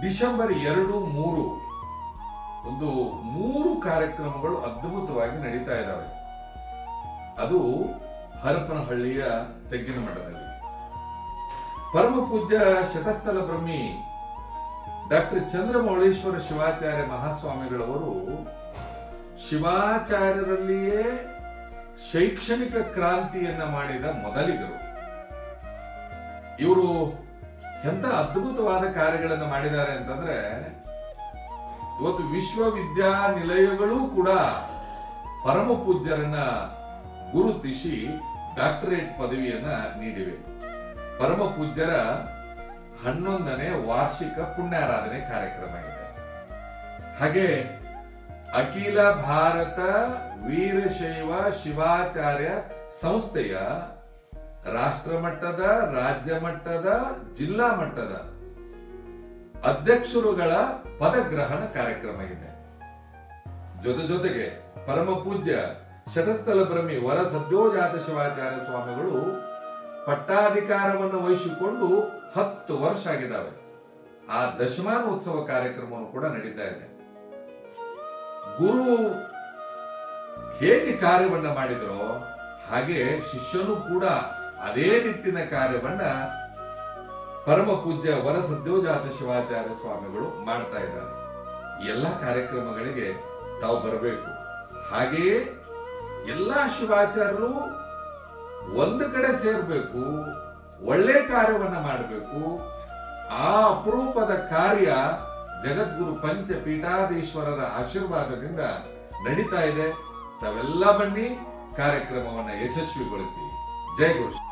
December ಎರಡು, ಮೂರು ಒಂದು ಮೂರು ಕಾರ್ಯಕ್ರಮಗಳು ಅದ್ಭುತವಾಗಿ ನಡೀತಾ ಇದ್ದಾವೆ. ಅದು ಹರಪನಹಳ್ಳಿಯ ತೆಗ್ಗಿನ ಮಠದಲ್ಲಿ. ಪರಮ ಪೂಜ್ಯ ಶತಸ್ಥಲ ಬ್ರಹ್ಮಿ ಡಾಕ್ಟರ್ ಚಂದ್ರಮೌಳೇಶ್ವರ ಶಿವಾಚಾರ್ಯ ಮಹಾಸ್ವಾಮಿಗಳವರು ಶಿವಾಚಾರ್ಯರಲ್ಲಿಯೇ ಶೈಕ್ಷಣಿಕ ಕ್ರಾಂತಿಯನ್ನ ಮಾಡಿದ ಮೊದಲಿಗರು. ಇವರು ಎಂತ ಅದ್ಭುತವಾದ ಕಾರ್ಯಗಳನ್ನು ಮಾಡಿದ್ದಾರೆ ಅಂತಂದ್ರೆ, ಇವತ್ತು ವಿಶ್ವವಿದ್ಯಾನಿಲಯಗಳು ಕೂಡ ಪರಮ ಪೂಜ್ಯರನ್ನ ಗುರುತಿಸಿ ಡಾಕ್ಟರೇಟ್ ಪದವಿಯನ್ನ ನೀಡಿವೆ. ಪರಮ ಪೂಜ್ಯರ ಹನ್ನೊಂದನೇ ವಾರ್ಷಿಕ ಪುಣ್ಯಾರಾಧನೆ ಕಾರ್ಯಕ್ರಮ ಇದೆ. ಹಾಗೆ ಅಖಿಲ ಭಾರತ ವೀರಶೈವ ಶಿವಾಚಾರ್ಯ ಸಂಸ್ಥೆಯ ರಾಷ್ಟ್ರ ಮಟ್ಟದ ರಾಜ್ಯ ಮಟ್ಟದ ಜಿಲ್ಲಾ ಮಟ್ಟದ ಅಧ್ಯಕ್ಷರುಗಳ ಪದಗ್ರಹಣ ಕಾರ್ಯಕ್ರಮ ಇದೆ. ಜೊತೆ ಜೊತೆಗೆ ಪರಮ ಪೂಜ್ಯ ಶತಸ್ಥಲ ಬ್ರಹ್ಮಿ ವರ ಸದ್ಯೋಜಾತ ಶಿವಾಚಾರ್ಯ ಸ್ವಾಮಿಗಳು ಪಟ್ಟಾಧಿಕಾರವನ್ನು ವಹಿಸಿಕೊಂಡು ಹತ್ತು ವರ್ಷ ಆಗಿದ್ದಾವೆ. ಆ ದಶಮಾನೋತ್ಸವ ಕಾರ್ಯಕ್ರಮವನ್ನು ಕೂಡ ನಡೀತಾ ಇದೆ. ಗುರು ಹೇಗೆ ಕಾರ್ಯವನ್ನ ಮಾಡಿದರೋ ಹಾಗೆ ಶಿಷ್ಯನು ಕೂಡ ಅದೇ ನಿಟ್ಟಿನ ಕಾರ್ಯವನ್ನ ಪರಮ ಪೂಜ್ಯ ವರಸದ್ಯೋಜಾತ ಶಿವಾಚಾರ್ಯ ಸ್ವಾಮಿಗಳು ಮಾಡ್ತಾ ಇದ್ದಾರೆ. ಎಲ್ಲ ಕಾರ್ಯಕ್ರಮಗಳಿಗೆ ತಾವು ಬರಬೇಕು. ಹಾಗೆಯೇ ಎಲ್ಲಾ ಶಿವಾಚಾರ್ಯರು ಒಂದು ಕಡೆ ಸೇರ್ಬೇಕು, ಒಳ್ಳೆ ಕಾರ್ಯವನ್ನ ಮಾಡಬೇಕು. ಆ ಅಪರೂಪದ ಕಾರ್ಯ ಜಗದ್ಗುರು ಪಂಚ ಪೀಠಾಧೀಶ್ವರರ ಆಶೀರ್ವಾದದಿಂದ ನಡೀತಾ ಇದೆ. ತಾವೆಲ್ಲ ಬನ್ನಿ, ಕಾರ್ಯಕ್ರಮವನ್ನ ಯಶಸ್ವಿಗೊಳಿಸಿ. ಜೈ ಗುರು